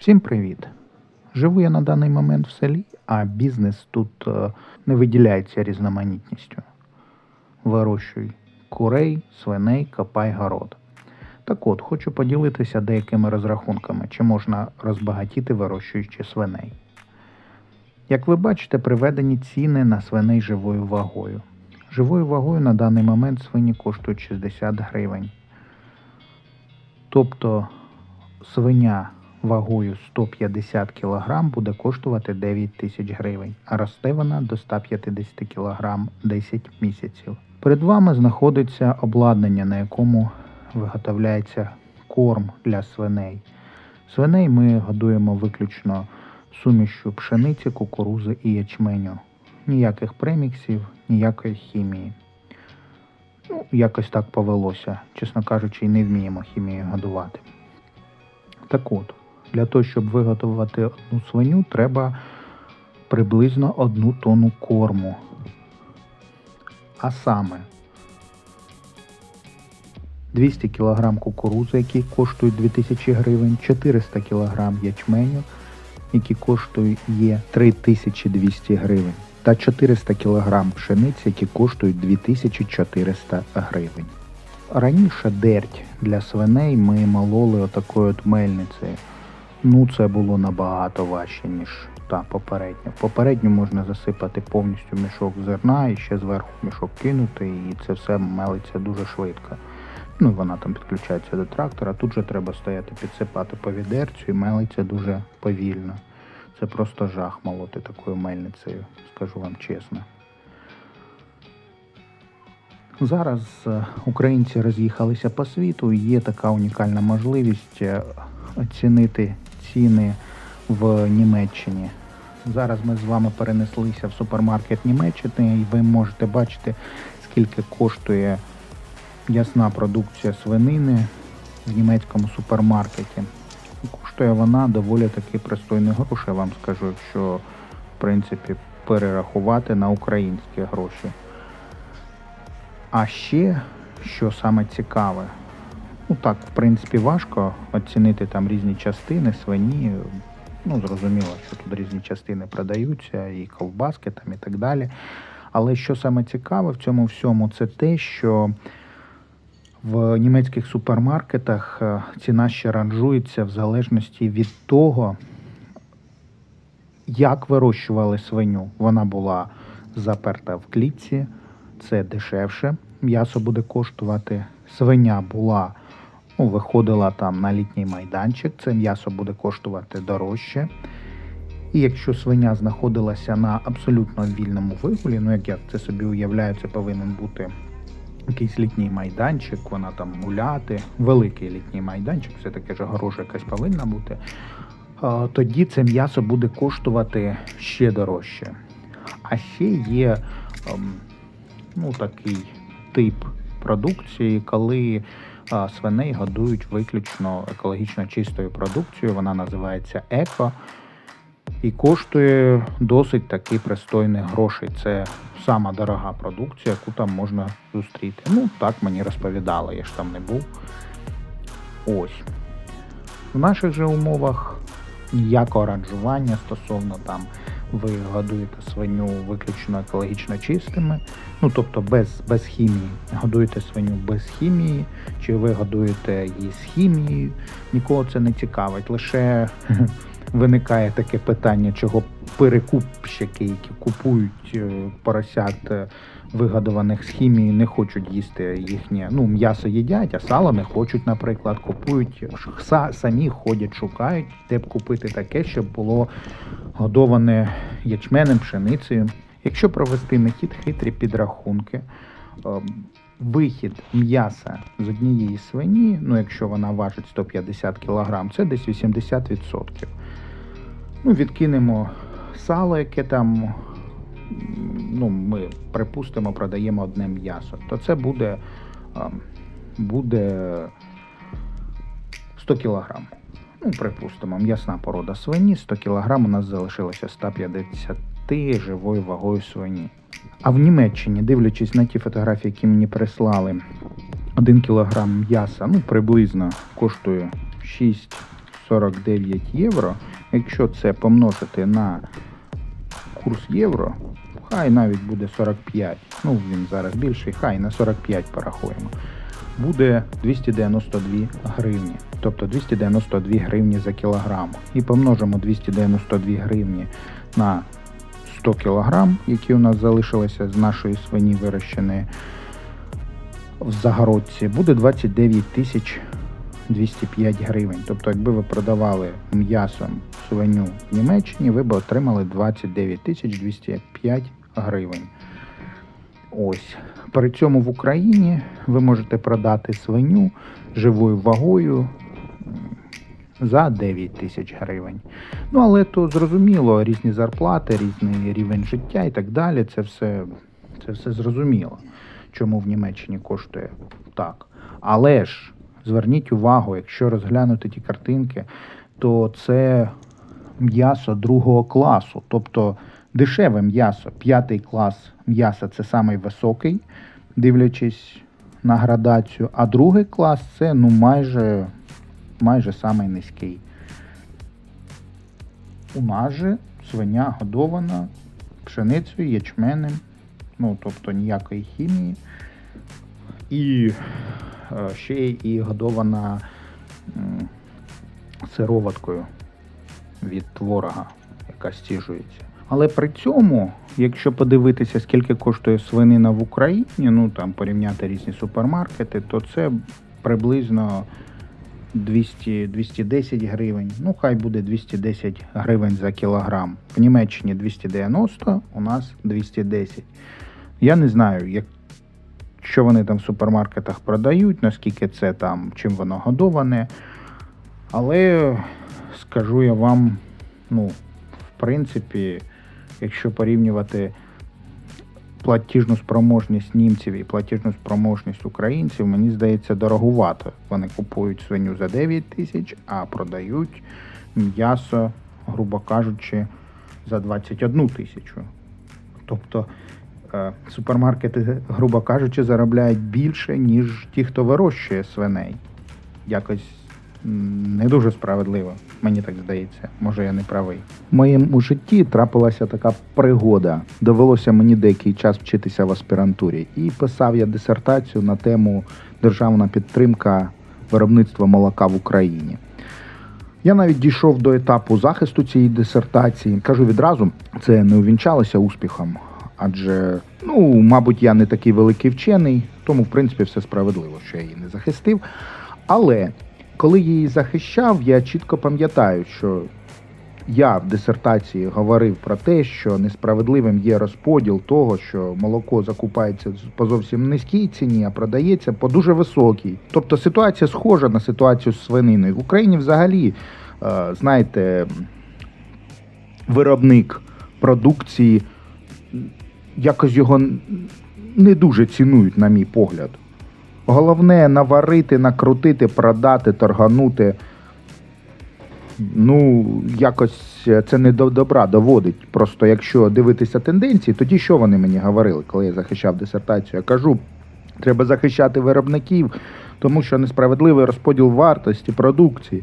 Всім привіт! Живу я на даний момент в селі, а бізнес тут е, не виділяється різноманітністю. Вирощуй курей, свиней, копай город. Так от, хочу поділитися деякими розрахунками, чи можна розбагатіти, вирощуючи свиней. Як ви бачите, приведені ціни на свиней живою вагою. Живою вагою на даний момент свині коштують 60 гривень. Тобто свиня вагою 150 кг буде коштувати 9 тисяч гривень, а росте вона до 150 кг 10 місяців. Перед вами знаходиться обладнання, на якому виготовляється корм для свиней. Свиней ми годуємо виключно сумішю пшениці, кукурузи і ячменю. Ніяких преміксів, ніякої хімії. Ну, якось так повелося. Чесно кажучи, і не вміємо хімією годувати. Так от, для того, щоб виготовити одну свиню, треба приблизно одну тонну корму. А саме 200 кг кукурудзи, які коштують 2000 гривень, 400 кг ячменю, які коштують є 3200 гривень, та 400 кг пшениці, які коштують 2400 гривень. Раніше дерть для свиней ми мололи отакою от мельницею. Ну, це було набагато важче, ніж та попередня. Попередню можна засипати повністю мішок зерна і ще зверху мішок кинути, і це все мелиться дуже швидко. Ну, вона там підключається до трактора. Тут же треба стояти, підсипати по відерцю і мелиться дуже повільно. Це просто жах молоти такою мельницею, скажу вам чесно. Зараз е, українці роз'їхалися по світу. Є така унікальна можливість е, оцінити ціни в Німеччині. Зараз ми з вами перенеслися в супермаркет Німеччини, і ви можете бачити, скільки коштує ясна продукція свинини в німецькому супермаркеті. Коштує вона доволі таки пристойні гроші, я вам скажу, якщо в принципі перерахувати на українські гроші. А ще, що саме цікаве, ну так, в принципі, важко оцінити там різні частини, свині. Ну, зрозуміло, що тут різні частини продаються, і ковбаски там і так далі. Але що саме цікаве в цьому всьому, це те, що в німецьких супермаркетах е, ціна ще ранжується в залежності від того, як вирощували свиню. Вона була заперта в клітці, це дешевше. М'ясо буде коштувати. Свиня була, ну, виходила там на літній майданчик, це м'ясо буде коштувати дорожче. І якщо свиня знаходилася на абсолютно вільному вигулі, ну як я це собі уявляю, це повинен бути якийсь літній майданчик, вона там гуляти, великий літній майданчик, все таки ж огорожа якась повинна бути. Тоді це м'ясо буде коштувати ще дорожче. А ще є ем, ну, такий тип продукції, коли свиней годують виключно екологічно чистою продукцією. Вона називається еко і коштує досить таки пристойних грошей. Це сама дорога продукція, яку там можна зустріти. Ну, так мені розповідали, я ж там не був. Ось. В наших же умовах ніякого ранжування стосовно там ви годуєте свиню виключно екологічно чистими, ну тобто без, без хімії. Годуєте свиню без хімії, чи ви годуєте її з хімією, нікого це не цікавить. Лише виникає таке питання, чого перекупщики, які купують е, поросят вигодованих з хімією, не хочуть їсти їхнє. Ну, м'ясо їдять, а сало не хочуть, наприклад, купують самі ходять, шукають, де б купити таке, щоб було годоване ячменем, пшеницею. Якщо провести метід хитрі підрахунки, ем, вихід м'яса з однієї свині, ну якщо вона важить 150 кг, це десь 80%. Ну, відкинемо сало, яке там, ну, ми припустимо, продаємо одне м'ясо, то це буде, ем, буде 100 кг. Ну, припустимо, м'ясна порода свині, 100 кг у нас залишилося 150 живою вагою свині. А в Німеччині, дивлячись на ті фотографії, які мені прислали, 1 кг м'яса, ну, приблизно коштує 49 євро. Якщо це помножити на курс євро, хай навіть буде 45. Ну, він зараз більший, хай на 45 порахуємо. Буде 292 гривні. Тобто 292 гривні за кілограм. І помножимо 292 гривні на 100 кілограм, які у нас залишилися з нашої свині вирощеної в загородці, буде 29 тисяч 205 гривень. Тобто, якби ви продавали м'ясо свиню в Німеччині, ви б отримали 29 тисяч 205 гривень. Ось. При цьому в Україні ви можете продати свиню живою вагою за 9 тисяч гривень. Ну, але то зрозуміло, різні зарплати, різний рівень життя і так далі. Це все, це все зрозуміло, чому в Німеччині коштує так. Але ж зверніть увагу, якщо розглянути ті картинки, то це м'ясо другого класу, тобто дешеве м'ясо. П'ятий клас м'яса це самий високий, дивлячись на градацію, а другий клас це ну майже, майже самий низький. У нас же свиня годована пшеницею, ячменем, ну тобто ніякої хімії. І ще і годована сироваткою від творога, яка стіжується. Але при цьому, якщо подивитися, скільки коштує свинина в Україні, ну там порівняти різні супермаркети, то це приблизно 200, 210 гривень. Ну, хай буде 210 гривень за кілограм. В Німеччині 290, у нас 210. Я не знаю, як, що вони там в супермаркетах продають, наскільки це там, чим воно годоване. Але скажу я вам, ну, в принципі, якщо порівнювати платіжну спроможність німців і платіжну спроможність українців, мені здається, дорогувато. Вони купують свиню за 9 тисяч, а продають м'ясо, грубо кажучи, за 21 тисячу. Тобто супермаркети, грубо кажучи, заробляють більше, ніж ті, хто вирощує свиней. Якось не дуже справедливо, мені так здається. Може, я не правий. В моєму житті трапилася така пригода. Довелося мені деякий час вчитися в аспірантурі. І писав я дисертацію на тему державна підтримка виробництва молока в Україні. Я навіть дійшов до етапу захисту цієї дисертації. Кажу відразу, це не увінчалося успіхом, адже, ну, мабуть, я не такий великий вчений, тому, в принципі, все справедливо, що я її не захистив. Але коли її захищав, я чітко пам'ятаю, що я в дисертації говорив про те, що несправедливим є розподіл того, що молоко закупається по зовсім низькій ціні, а продається по дуже високій. Тобто ситуація схожа на ситуацію з свининою. В Україні взагалі, е, знаєте, виробник продукції якось його не дуже цінують, на мій погляд. Головне наварити, накрутити, продати, торганути. Ну, якось це не до добра доводить. Просто якщо дивитися тенденції, тоді що вони мені говорили, коли я захищав дисертацію? Я кажу, треба захищати виробників, тому що несправедливий розподіл вартості продукції.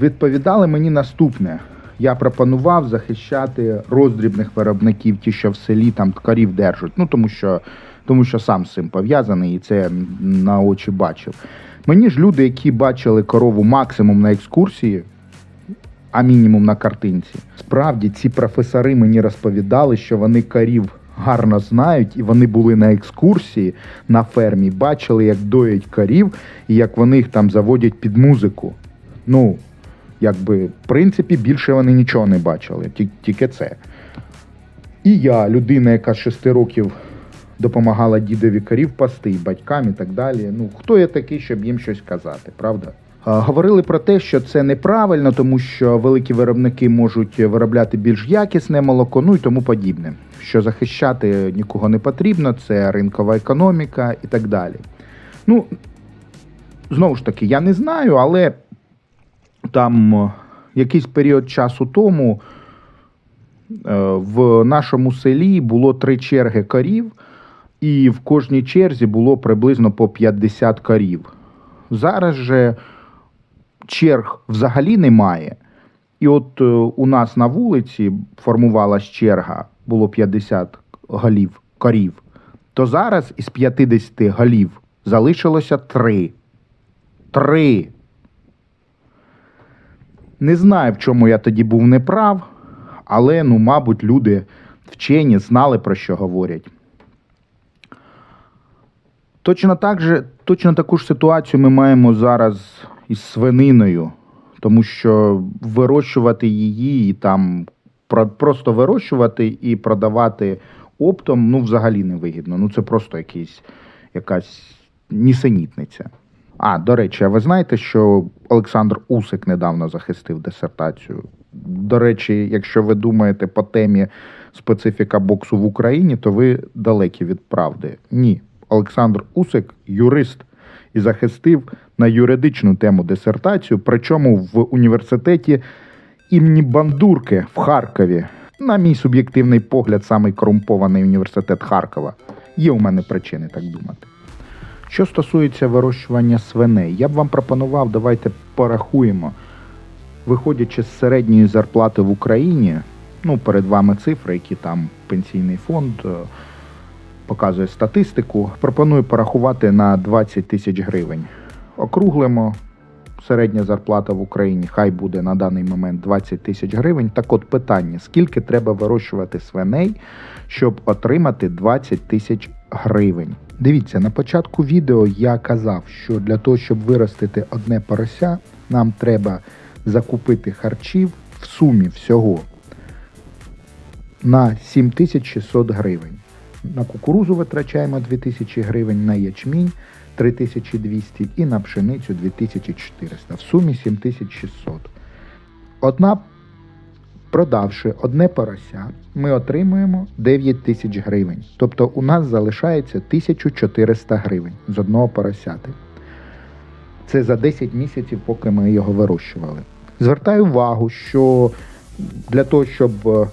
Відповідали мені наступне. Я пропонував захищати роздрібних виробників, ті, що в селі там ткарів держать. Ну тому що, тому що сам з цим пов'язаний і це на очі бачив. Мені ж люди, які бачили корову максимум на екскурсії, а мінімум на картинці. Справді ці професори мені розповідали, що вони корів гарно знають, і вони були на екскурсії на фермі, бачили, як доять корів і як вони їх там заводять під музику. Ну, якби, в принципі, більше вони нічого не бачили, тільки це. І я, людина, яка з 6 років допомагала дідові корів пасти, батькам і так далі. Ну, хто я такий, щоб їм щось казати, правда? Говорили про те, що це неправильно, тому що великі виробники можуть виробляти більш якісне молоко, ну і тому подібне. Що захищати нікого не потрібно, це ринкова економіка і так далі. Ну, знову ж таки, я не знаю, але там е, якийсь період часу тому е, в нашому селі було три черги корів, і в кожній черзі було приблизно по 50 корів. Зараз же черг взагалі немає. І от е, у нас на вулиці формувалась черга, було 50 голів корів, то зараз із 50 голів залишилося 3. 3. Не знаю, в чому я тоді був неправ, але, ну, мабуть, люди вчені знали, про що говорять. Точно так же, точно таку ж ситуацію ми маємо зараз із свининою, тому що вирощувати її і там просто вирощувати і продавати оптом ну взагалі не вигідно. Ну це просто якийсь, якась нісенітниця. А, до речі, а ви знаєте, що Олександр Усик недавно захистив дисертацію? До речі, якщо ви думаєте по темі специфіка боксу в Україні, то ви далекі від правди. Ні. Олександр Усик юрист і захистив на юридичну тему дисертацію, причому в університеті імені Бандурки в Харкові. На мій суб'єктивний погляд, самий корумпований університет Харкова. Є у мене причини так думати. Що стосується вирощування свиней, я б вам пропонував, давайте порахуємо. Виходячи з середньої зарплати в Україні, ну, перед вами цифри, які там пенсійний фонд е, показує статистику, пропоную порахувати на 20 тисяч гривень. Округлимо. Середня зарплата в Україні хай буде на даний момент 20 тисяч гривень. Так от питання: скільки треба вирощувати свиней, щоб отримати 20 тисяч гривень? Дивіться, на початку відео я казав, що для того, щоб виростити одне порося, нам треба закупити харчів в сумі всього на 7600 гривень. На кукурузу витрачаємо 2000 гривень, на ячмінь 3200 і на пшеницю 2400. В сумі 7600. Одна, продавши одне порося, ми отримуємо 9 тисяч гривень. Тобто у нас залишається 1400 гривень з одного поросяти. Це за 10 місяців, поки ми його вирощували. Звертаю увагу, що для того, щоб е,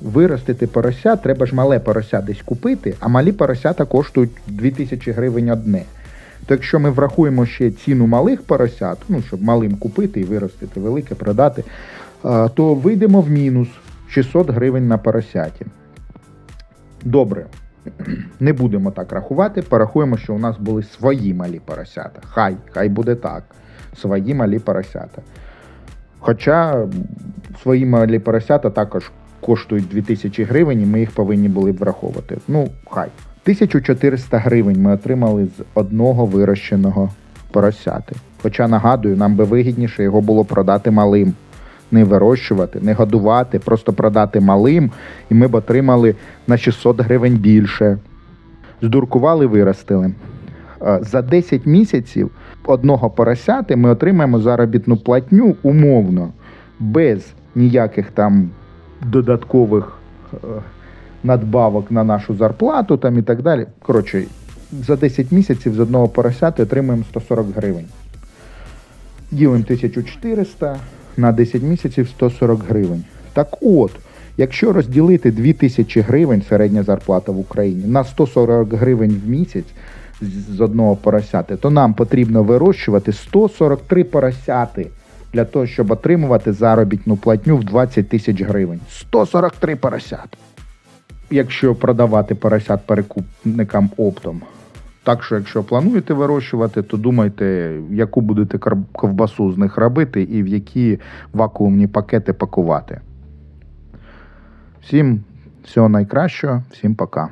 виростити порося, треба ж мале порося десь купити, а малі поросята коштують 2000 гривень одне. То якщо ми врахуємо ще ціну малих поросят, ну, щоб малим купити і виростити велике, продати, то вийдемо в мінус 600 гривень на поросяті. Добре, не будемо так рахувати, порахуємо, що у нас були свої малі поросята. Хай, хай буде так. Свої малі поросята. Хоча свої малі поросята також коштують 2000 гривень, і ми їх повинні були б враховувати. Ну, хай. 1400 гривень ми отримали з одного вирощеного поросяти. Хоча нагадую, нам би вигідніше його було продати малим. Не вирощувати, не годувати, просто продати малим, і ми б отримали на 600 гривень більше. Здуркували, виростили. Е, За 10 місяців одного поросяти ми отримаємо заробітну платню умовно, без ніяких там додаткових е, надбавок на нашу зарплату там і так далі. Коротше, за 10 місяців з одного поросяти отримуємо 140 гривень. Ділимо 1400 на 10 місяців 140 гривень. Так от, якщо розділити 2000 гривень середня зарплата в Україні на 140 гривень в місяць з одного поросяти, то нам потрібно вирощувати 143 поросяти для того, щоб отримувати заробітну платню в 20 тисяч гривень. 143 поросяти якщо продавати поросят перекупникам оптом. Так що, якщо плануєте вирощувати, то думайте, яку будете ковбасу з них робити і в які вакуумні пакети пакувати. Всім всього найкращого, всім пока.